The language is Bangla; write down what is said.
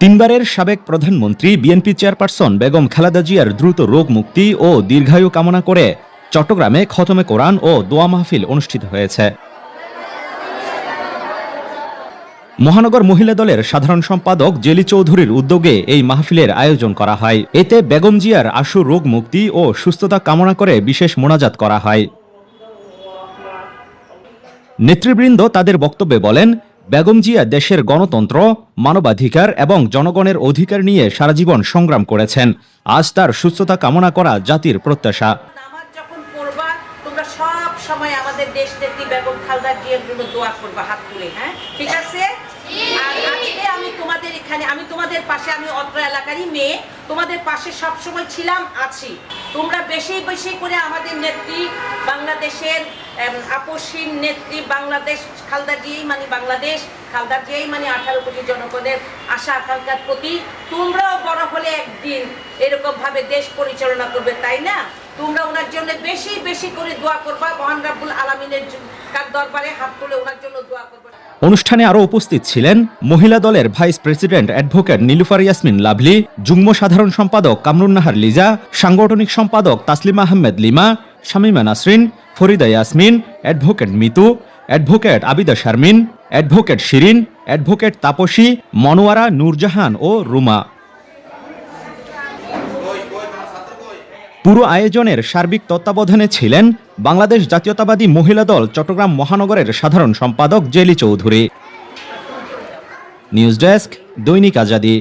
তিনবারের সাবেক প্রধানমন্ত্রী, বিএনপি চেয়ারপারসন বেগম খালেদা জিয়ার দ্রুত রোগ মুক্তি ও দীর্ঘায়ু কামনা করে চট্টগ্রামে খতমে কোরআন ও দোয়া মাহফিল অনুষ্ঠিত হয়েছে। মহানগর মহিলা দলের সাধারণ সম্পাদক জেলি চৌধুরীর উদ্যোগে এই মাহফিলের আয়োজন করা হয়। এতে বেগম জিয়ার আশু রোগ মুক্তি ও সুস্থতা কামনা করে বিশেষ মোনাজাত করা হয়। নেতৃবৃন্দ তাদের বক্তব্যে বলেন বেগম জিয়া দেশের গণতন্ত্র, মানবাধিকার এবং জনগণের অধিকার নিয়ে সারা জীবন সংগ্রাম করেছেন। আজ তার সুস্থতা কামনা করা জাতির প্রত্যাশা। সব সময় আমাদের দেশ নেত্রী বেগম খালদা জিয়ার জন্য দোয়া করবা, হাত তুলে হ্যাঁ? ঠিক আছে আর আজকে আমি তোমাদের এখানে আমি তোমাদের পাশে আমি অত্র এলাকারই মেয়ে তোমাদের পাশে সব সময় ছিলাম আছি। তোমরা বেশি বেশি করে আমাদের নেত্রী বাংলাদেশের এম, আপসীন নেত্রী বাংলাদেশ খালদা জিয়াই মানে বাংলাদেশ খালদা জিয়াই মানে আঠারো কোটি জনগণের আশা আকাঙ্ক্ষার প্রতি তোমরাও বড় হলে একদিন এরকমভাবে দেশ পরিচালনা করবে তাই না? তোমরা ওনার জন্য বেশি বেশি করে দোয়া করবা। মহান রাব্বুল আলমিনের কার দরবারে হাত তুলে ওনার জন্য দোয়া করবা। অনুষ্ঠানে আরও উপস্থিত ছিলেন মহিলা দলের vice president advocate Nilufar Yasmin Lovely, যুগ্ম সাধারণ সম্পাদক কামরুন্নাহার লিজা, সাংগঠনিক সম্পাদক Taslima Ahmed Lima, Shamima Nasrin, Farida Yasmin, advocate Mitu, advocate Abida Sharmin, advocate Shirin, advocate Tapasi, Monowara, Nurjahan ও রুমা। পুরো আয়োজনের সার্বিক তত্ত্বাবধানে ছিলেন বাংলাদেশ জাতীয়তাবাদী মহিলা দল চট্টগ্রাম মহানগরের সাধারণ সম্পাদক জেলি চৌধুরী। নিউজ ডেস্ক দৈনিক আজাদী।